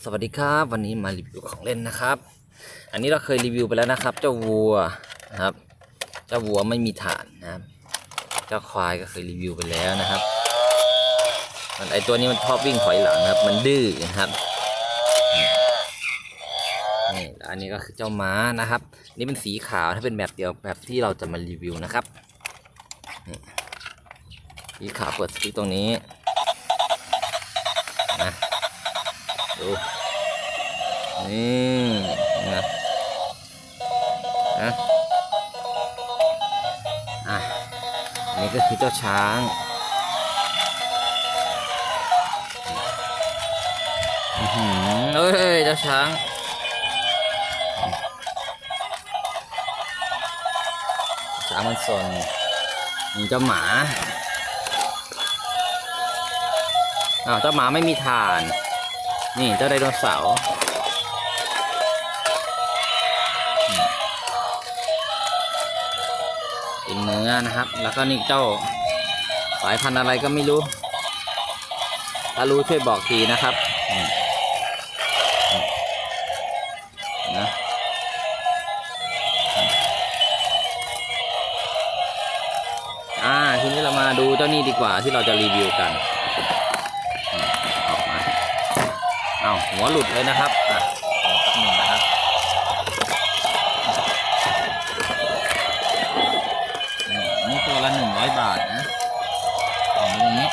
สวัสดีครับวันนี้มารีวิวของเล่นนะครับ อันนี้เราเคยรีวิวไปแล้วนะครับ เจ้าวัวนะครับ เจ้าวัวไม่มีฐานนะครับ เจ้าควายก็เคยรีวิวไปแล้วนะครับมันไอตัวนี้มันชอบวิ่งถอยหลังครับ มันดื้อนะครับนี่อันนี้ก็คือเจ้าม้านะครับ นี่เป็นสีขาวถ้าเป็นแบบเดียวแบบที่เราจะมารีวิวนะครับสีขาวเปิดสติ๊กตรงนี้ ดูนี่นะนะอะอันนี้ก็คือเจ้าช้างอือเอ้ยเจ้าช้างช้างมันสนมีเจ้าหมาอ้าวเจ้าหมาไม่มีฐาน นี่เจ้าไดโนเสาร์อืมเป็นเนื้อนะครับ แล้วก็นี่เจ้าสายพันธุ์อะไรก็ไม่รู้ ถ้ารู้ช่วยบอกทีนะครับนะอ่าทีนี้เรามาดูเจ้านี่ดีกว่าที่เราจะรีวิวกัน เอาหัวหลุดเลยนะครับอะหนึงนะครับอืมนี่ตัวละหนึ่งร้อยบาทนะของตรงนี้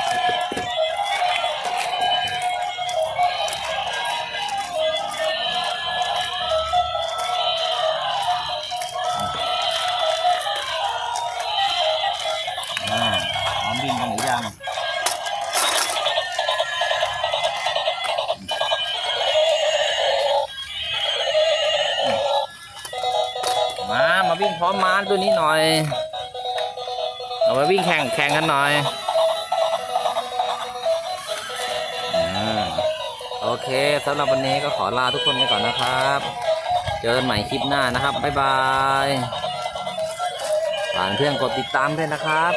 มามาวิ่งพร้อมม้าตัวนี้หน่อยเรามาวิ่งแข่งแข่งกันหน่อยอ่าโอเคสำหรับวันนี้ก็ขอลาทุกคนไปก่อนนะครับ เจอกันใหม่คลิปหน้านะครับ บ๊ายบายฝากเพื่อนกดติดตามด้วยนะครับ